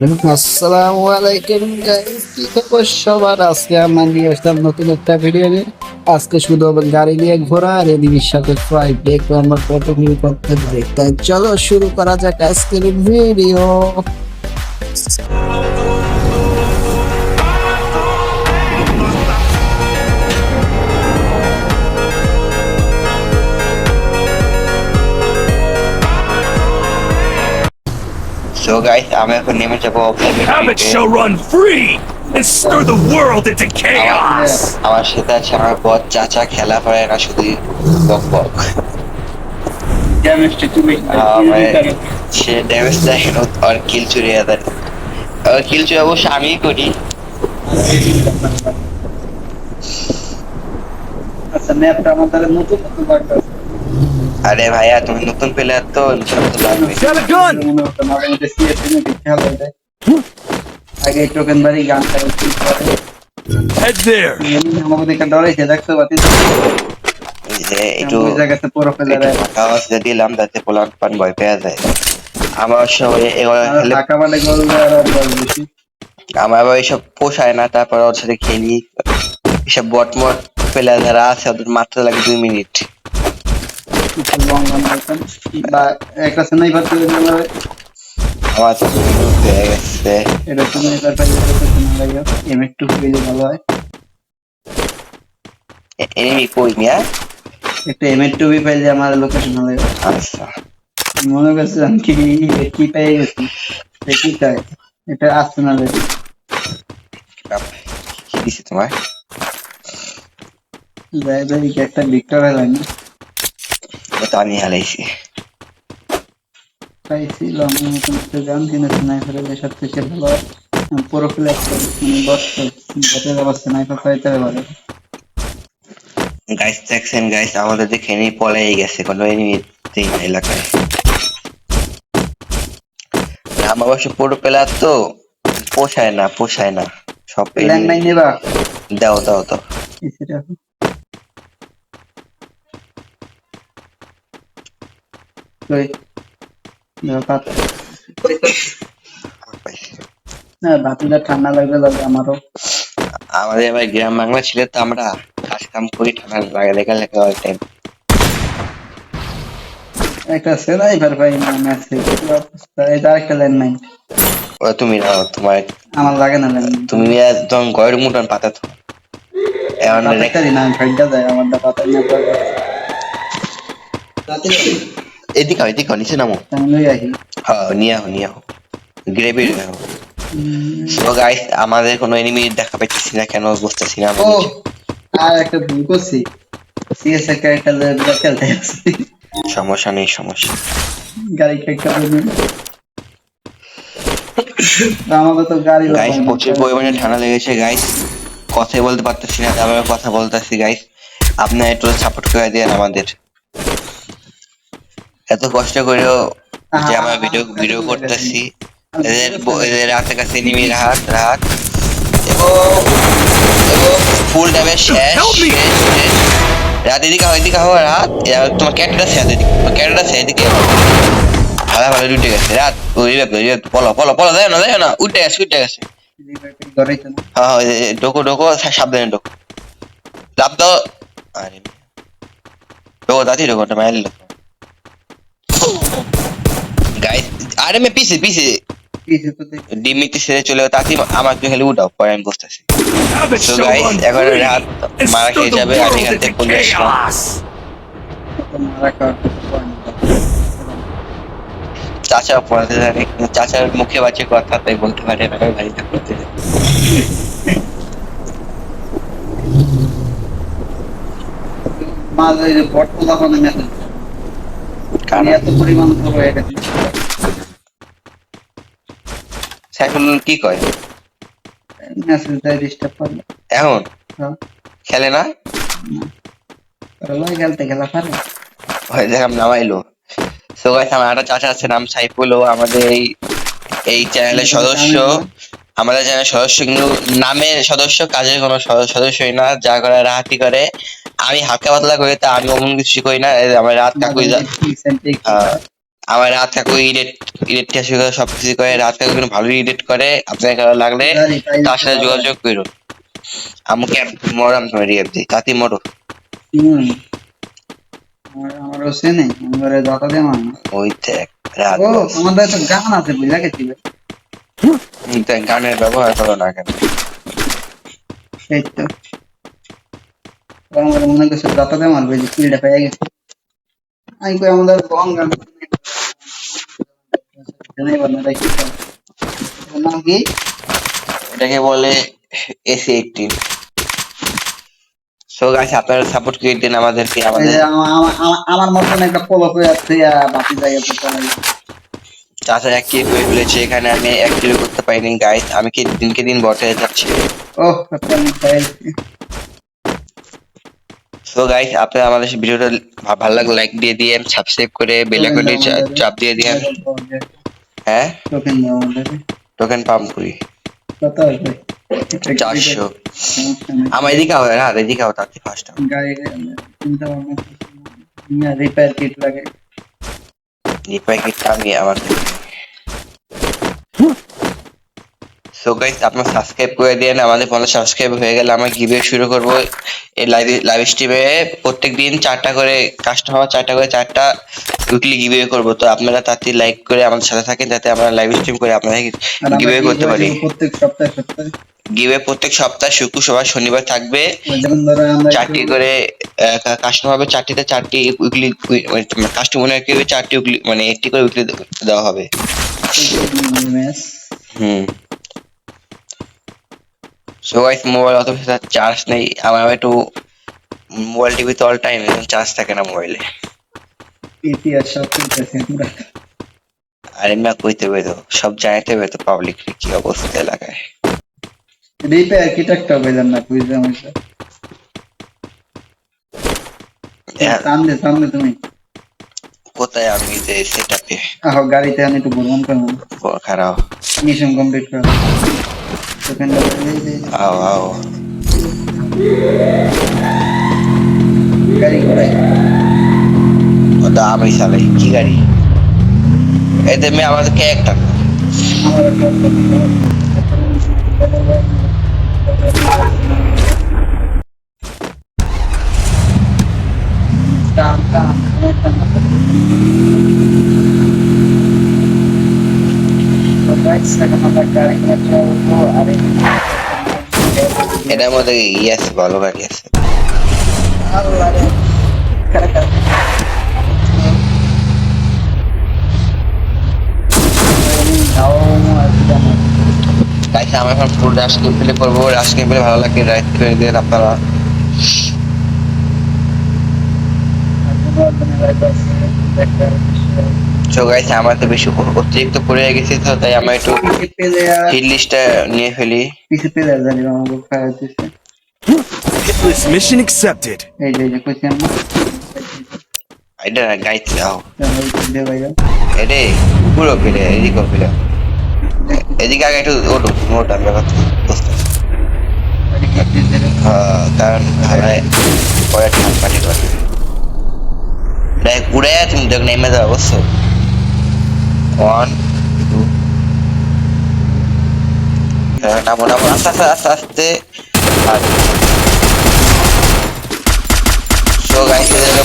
আসসালামু আলাইকুম গাইস সবার? আজকে আমরা নতুন একটা ভিডিও নিয়ে। আজকে শুধু গাড়ি নিয়ে ঘোরা, আর এদিকের সাথে ফ্রাই কত দেখতে চলো শুরু করা যাক আজকের ভিডিও সো গাইস আমি এখন নেমে যাব Habit shall run free and stir the world into chaos. আমার সাথে আছে আমার বদ চাচা খেলা করে না শুধু বক বক আমার সে ড্যামেজ দেয় আর কিল চুরি দেয় আর কিল চুরি অবশ্য আমিই করি আচ্ছা ম্যাপটা আমাদের নতুন নতুন লাগবে আরে ভাইয়া তুমি নতুন প্লেয়ার তো নতুন নতুন লাগবে! আগে টোকেন বাড়ি গান Head there. দিলাম যাতে পান ভয় পেয়ে যায়। আমার ঢাকা মানে আমার এইসব পোষায় না তারপর ওর সাথে খেলি। এসব বটমট প্লেয়ার যারা আছে ওদের মাত্র লাগে দুই মিনিট। বা একটা স্নাইপার তুলে আমার তো হয়ে গেছে। এটা স্নাইপার পাইলে তো শোনা এম একটু পেলে ভালো হয়। এনিমি কই মিয়া একটা এম এর টু বি পাইলে আমার লোকেশন ভালো আচ্ছা। মনে করছিলাম কি কি পেয়ে গেছি? কি চাই এটা আসছে না কি দিছে তোমার? কি একটা ভিক্টর ও তো আমি হালাইছি পাইছি লং মতন একটা গান কিনে স্নাইপারের সব থেকে ভালো পুরো প্লেয়ার মানে স্নাইপার পাইতে ভালো গাইস দেখছেন গাইস আমাদের দেখে এনিমি পলাই গেছে কোনো এনিমি নেই না এলাকায় আমার অবশ্য পুরো প্লেয়ার তো পোষায় না পোষায় না সব ল্যান্ড মাইন enemy- নেবা দাও দাও দাও সেটা কই দাও পাত পাইছি। না বাতিটা ঠান্ডা লাগবে লাগে আমারও। আমাদের এবার গ্রাম বাংলা ছিল তো আমরা কাজ কাম করি ঠান্ডা লাগে লেখা লেখা অল টাইম একটা স্নাইপার পাই না ম্যাচে এটা একটা ল্যান্ড মাইন ওরা তুমি নাও তোমার আমার লাগে না তুমি একদম গয়ের মুটন পাতা তো। এখন রেখে- পাতাই না ফাইটটা যায় আমারটা পাতাই না এদিকে আও, এদিকে নিচে নামো। হ্যাঁ নিয়ে আহো নিয়ে আহো গ্রেভি সো গাইস আমাদের কোনো এনিমি দেখা পাইতেছি না কেন বুঝতেছি না ও আর একটা ভুল করছি। সিএস এর ক্যারেক্টার খেলতে সমস্যা নেই সমস্যা। গাড়ি ক্যারেক্টার আমাদের তো গাড়ি গাইস প্রচুর পরিমাণে ঠান্ডা লেগেছে গাইস কথাই বলতে পারতেছি না তারপরে কথা বলতেছি গাইস আপনারা একটু সাপোর্ট করে দেন আমাদের। এত কষ্ট করেও যে আমরা ভিডিও ভিডিও করতেছি। এদের এদের রাতে কাছে এনিমি রাহাত রাহাত এবং এবং ফুল ড্যামেজ শেষ রাত এদিকে হও এদিকে হও রাত। তোমার ক্যারেক্টার শেষ এদিকে। তোমার ক্যারেক্টার শেষ এদিকে। ভালো ভালো উঠে গেছে। রাত ওই ওই পলো পলো পলো দেয় না দেয় না। উঠে গেছে উঠে গেছে। হ্যাঁ হ্যাঁ, ডোকো ডোকো সাবধানে ডোকো লাভ দাও। আরে ডোকো দাদি ডোকোটা মাইল ডোকো গাইস আরে মে পিছে পিছে ডিমিতে ছেড়ে চলে আমাকে হেলে উঠাও পরে আমি বসতেছি shall এখন রাত মারা খেয়ে যাবে আমি এখান থেকে না। চাচা পড়াতে জানে চাচার মুখে বাজে কথা তাই বলতে পারে না করতে মাঝে বট পোলাপানে মেসেজ কারণ এত পরিমাণ হয়ে গেছে। সাইফুল কি কয়? মেসেজ দেয় ডিস্টার্ব এখন? হ্যাঁ। খেলে না? খেলতে গেলা পারে। ওই দেখাম নামাইলো। সো গাইস আমার একটা চাচা আছে নাম সাইফুল ও আমাদের এই এই চ্যানেলের সদস্য। আমাদের চ্যানেলের সদস্য কিন্তু নামের সদস্য কাজের কোনো সদ- সদস্যই না যা করে রাহাতি করে। আমি হালকা পাতলা করি তা আমি অমন কিছু করি না। আমার রাত কাকুই যা- আমার রাত কাকু ইডিট ইডিট টেস্ট করে সবকিছু করে রাত কাকু কিন্তু ভালো এডিট করে আপনার কারও লাগলে তার সাথে যোগাযোগ করুন আমাকে মরাম রিয়াব দিই। তাতে মরো। আমার ওসে নেই আমার দাতা দে মান ওই দেখ রাত ও আমাদের তো গান আছে বুঝলা গেছি দেখ, গানের ব্যবহার করো না কেন? এই তো। আমার মনে করছে দাতা দে মান বুঝলি কিলটা পেয়ে গেছে। আমি কই আমাদের রং গান। নাম কি এটাকে বলে এসি এইটিন সো গাইস আপনারা সাপোর্ট করে দিন আমাদেরকে আমাদের আমার মতন একটা পোলো হয়ে আছে বাকি জায়গা তো চলে চাচা অ্যাক্টিভ হয়ে ফেলেছে এখানে আমি অ্যাক্টিভ করতে পারিনি গাইস আমি কি দিনকে দিন বটে যাচ্ছি। ও একটা আমি পাইছি সো গাইস আপনারা আমাদের ভিডিওটা ভালো লাগলে লাইক দিয়ে দিয়ে সাবস্ক্রাইব করে বেল আইকনটি চাপ দিয়ে দিয়ে হ্যাঁ? টোকেন আমাদের টোকেন পাম্প করি। কত আছে চারশো। আমার এদিকে হবে না এদিকে হবে তাতে ফার্স্ট রিপেয়ার কিট লাগে। এই প্যাকেটটা আমি আমার সো গাইস আপনার সাবস্ক্রাইব করে দেন। আমাদের পঞ্চাশ সাবস্ক্রাইব হয়ে গেলে আমরা গিভে শুরু করব। এই লাইভ লাইভ স্ট্রিমে প্রত্যেক দিন চারটা করে কাস্টমার চারটা করে চারটা উইকলি গিভে করব। তো আপনারা তাতে লাইক করে আমাদের সাথে থাকেন যাতে আমরা লাইভ স্ট্রিম করে আপনাদের গিভে করতে পারি। প্রত্যেক সপ্তাহে সপ্তাহে। গিভে প্রত্যেক সপ্তাহ শুক্র সবার শনিবার থাকবে। চারটি করে কাস্টমার হবে চারটিতে চারটি উইকলি কাস্টমারকে চারটি উইকলি মানে একটি করে উইকলি দেওয়া হবে। হুম। সো গাইস মোবাইল অত বেশি চার্জ নেই। আমার একটু মোবাইল টিভি তো অল টাইম চার্জ থাকে না মোবাইলে আর এমনি কইতে হবে তো সব জানাইতে হবে তো পাবলিক কি অবস্থা এলাকায়। রিপেয়ার কিট একটা পেলাম না বুঝলাম এটা হ্যাঁ, সামনে সামনে তুমি। কোথায় আমি যে সেট আপে আহ গাড়িতে আমি একটু ভ্রমণ করলাম খারাপ। মিশন কমপ্লিট করো। ওখানে এই যে আও আও গাড়ি ঘোড়াই ওটা আমি চালাই কি গাড়ি এতে মেয়ে আমাদেরকে একটা আমার একটা টান টান এটার মধ্যে ইয়ে আছে ভালো গাড়ি আছে? তাই আমি এখন ফুল রাশ গেম প্লে করব। রাশ গেম প্লে ভালো লাগে রাইট করে দিয়ে আপনারা। সো গাইস আমার তো বেশি অতিরিক্ত পড়ে গেছে তো তাই আমরা একটু হিট লিস্টটা নিয়ে ফেলি। পিছে পেলে জানি আমাকে খাওয়া দিচ্ছে Hitless mission accepted. এই যে এই যে কোশ্চেন এটা গাইতে যাও। দে ভাই এরে পুরো ফেলে এদিকে ফেলে। এদিকে আগে একটু ওঠো মোটা ব্যাপার বুঝতে কারণ হারায় পরে ঠান পাটি করে দেখ উড়ে তুমি দেখ নেমে যাও অবশ্য ওয়ান টু নামো নামো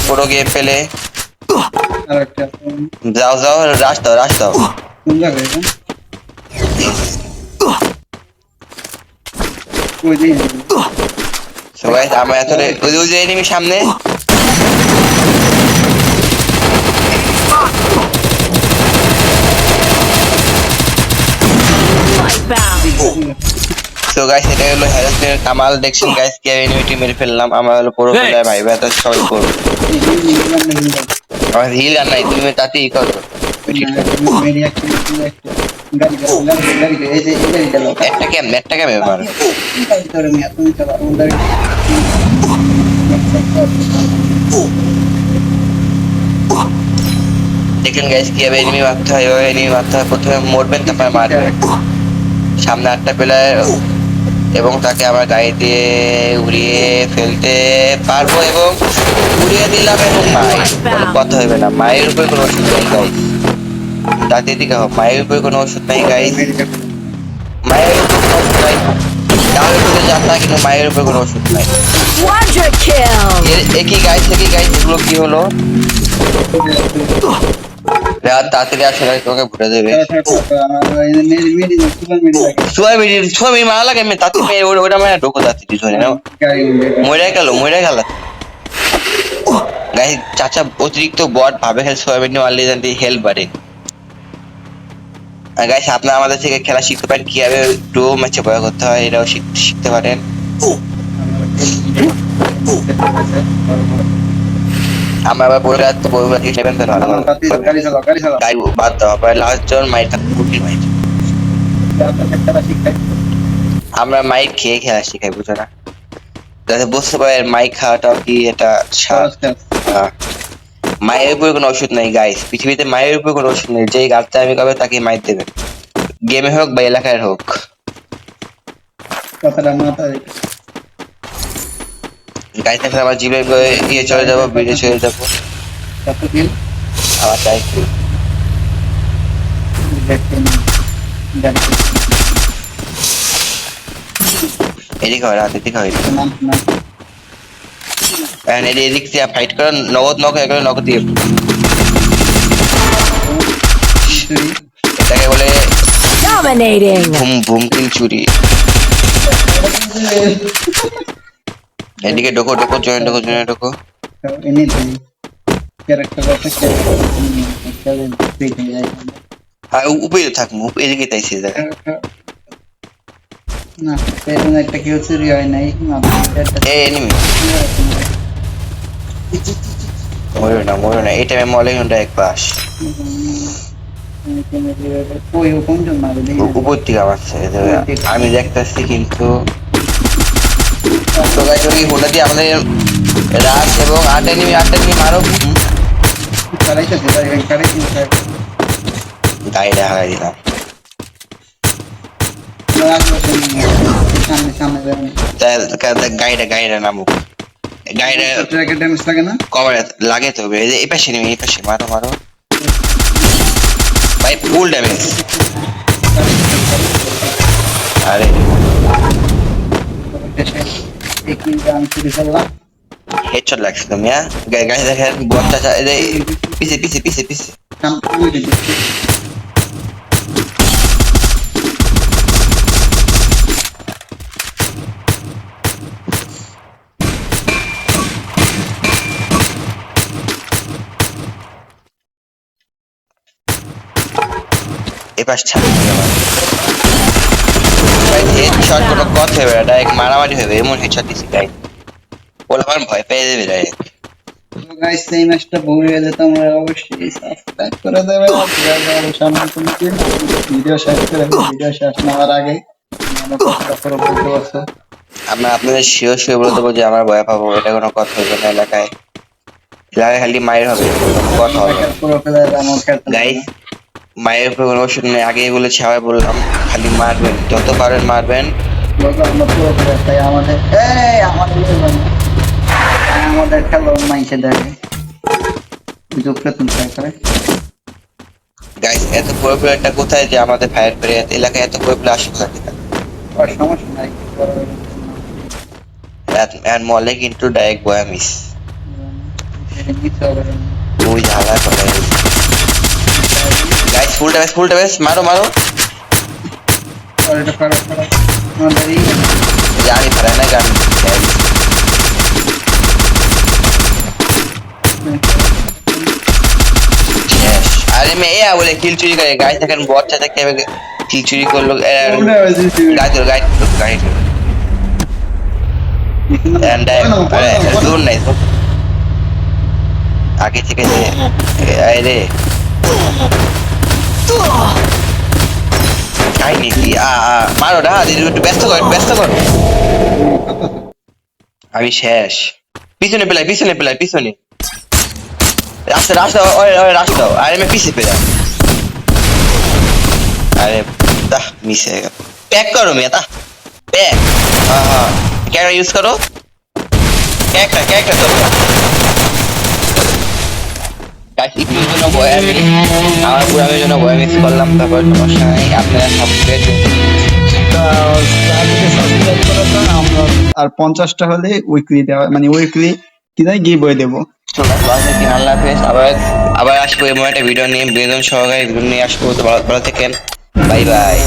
পুরো গিয়ে ফেলে যাও যাও রাশ দাও রাশ দাও কোন জায়গায় এটা ওই যে সো এত ওই যে সামনে সো গাইস এটা হলো হ্যারাসমেন্ট কামাল দেখছেন গাইস কি এনিমিটি মেরে ফেললাম আমরা হলো পুরো. ফেলায় ভাই ভাই সবাই করো আমার হিল আর নাই তুমি তাতেই করো। একটা কেম একটা কেমন আমার দেখলেন গাইস কীভাবে এনিমি মারতে হয় এনিমি মারতে হয় প্রথমে মরবেন তারপরে মারবেন। সামনে আটটা প্লেয়ার এবং তাকে আমার গাড়ি দিয়ে উড়িয়ে ফেলতে পারব এবং উড়িয়ে দিলাম এবং মায়ের কোনো কথা হবে না। মায়ের উপরে কোনো ওষুধ নেই guys। তাতে দিকে হোক মায়ের উপরে কোনো ওষুধ নেই গাই মায়ের উপরে কোনো ওষুধ নাই। তাহলে জান না কিন্তু মায়ের উপরে কোনো ওষুধ নাই। একই গাইস একই গাইস এগুলো কি হলো? রাত তাড়াতাড়ি আসলে তোমাকে ভুলে দেবে মিনিট সোয়া মিনিট মারা লাগে আমি তাতে মেয়ে ওটা মানে ঢোকো তাতে ধরে নাও। মরে গেল মরে গেল। গাইস চাচা অতিরিক্ত বট ভাবে খেল মিনিট মারলে জানতে হেল্প বাড়ে। গাইস আপনারা আমাদের থেকে খেলা শিখতে পারেন কীভাবে ডো ম্যাচে ভয় করতে হয় এটাও শিখ- শিখতে পারেন। আমরা আবার বাদ দেওয়া পরে লাস্ট জন মাইট কুটির মাইট আমরা মাইক খেয়ে খেলা শিখাই বুঝো না। যাতে বুঝতে পারে মাইক খাওয়াটাও কি এটা মায়ের উপরে কোনো ওষুধ নেই গাইস পৃথিবীতে মায়ের উপরে কোনো ওষুধ নেই। যেই গাছটা আমি কবে তাকে মাইর দেবে। গেমে হোক বা এলাকায় হোক। গাইস এখন আমার জিভে করে ইয়ে চলে যাব বেরিয়ে চলে যাব। আবার চাই এদিকে হয় রাত এদিকে হয়। এদিকে এদিক দিয়ে ফাইট করে নগদ নক এগুলো নগদ দিয়ে। এটাকে বলে Dominating! ভুম ভুমকিন চুরি। এদিকে ঢোকো ঢোকো জয়েন ঢোকো জয়েন ঢোকো। আর উ- উপরে থাকব এদিকে তাইছে দেখ না এরকম একটা কেউ চুরি হয় নাই এই এনিমি। মরো না মরো না এই টাইমে মলে ঘণ্টা এক পাস ওই হুকুম জন মারে দেখি। উ- উপর থেকে আমি দেখতেছি কিন্তু তো গাইস ওই হোন্ডা দিয়ে আমাদের রাশ এবং আট এনিমি আট এনিমি মারো গাড়িটা হারাই দিলাম। ড্যামেজ লাগে না কভার লাগে তো পাশে মারো মারো। ভাই ফুল ড্যামেজ আরে। এক মিনিট আমি চুরি করলাম হেডশট লাগছে তুমি হ্যাঁ গাড়ি গাড়ি দেখেন বটটা চা- এই যে পিছে পিছে পিছে পিছে সামনে দিচ্ছি এই পাশ ছাড় ভাই হেডশট কোনো কথা হবে না ডাইরেক্ট মারামারি হবে এমন হেডশট দিছি গাই ওলা আমার ভয় পেয়ে দেবে ডাইরেক্ট গাইস এই ম্যাচটা ভুল হয়ে যেত আমরা অবশ্যই সাবস্ক্রাইব করে দেবেন সামনে কোনো ভিডিও শেষ করে ভিডিও শেষ না হওয়ার আগে আমরা আপনাদের শিওর শিওর বলে দেবো যে আমার ভয় পাবো এটা কোনো কথা হবে না এলাকায়। এলাকায় খালি মায়ের হবে কথা হবে গাইস মায়ের ওষুধ নেই আগেই বলেছি আবার বললাম খালি মারবেন যত পারেন মারবেন। আমাদের মাইকে করে। গাইস এত কোথায় যে আমাদের ফায়ার এত এলাকায় এত প্লেয়ার আসে থাকে আর সমস্যা নাই। হবে। ওই ঝালা করে guys full damage full damage মারো মারো আর এটা পারো পারো আমাদের এই জানি পারে না গান শেষ আরে মেয়ে বলে কিল চুরি করে গাইস দেখেন বচ্চা থেকে কিল চুরি করল গাড়ি তোর গাড়ি তোর গাড়ি তোর And I, আরে দূর নাই তো আগে থেকে যে আরে মারো না একটু ব্যস্ত কর ব্যস্ত কর। আমি শেষ। পিছনে পেলাই পিছনে পেলাই, পিছনে। রাস্তা রাস্তা, ওই ওই রাস্তা। আরে, আমি পিছে পেলাম। আরে দাহ মিস গেল। প্যাক করো, মেয়ে তা প্যাক হ্যাঁ হ্যাঁ। ক্যামেরা ইউজ করো। ক্যাকটা ক্যাকটা তো জন্য বয়ে আমি আমার পুরামের জন্য বয়ে মিস করলাম তারপর সমস্যা নেই আপনারা সাবস্ক্রাইব সাবস্ক্রাইব করে দাও আমরা আর পঞ্চাশটা হলে উইকলি দেওয়া মানে উইকলি কি জানি গিভ বই দেবো আল্লাহ হাফেজ আবার আবার আসব এমন একটা ভিডিও নিয়ে বিনোদন সহকারে ভিডিও নিয়ে আসব। তো ভালো ভালো থাকেন। Bye bye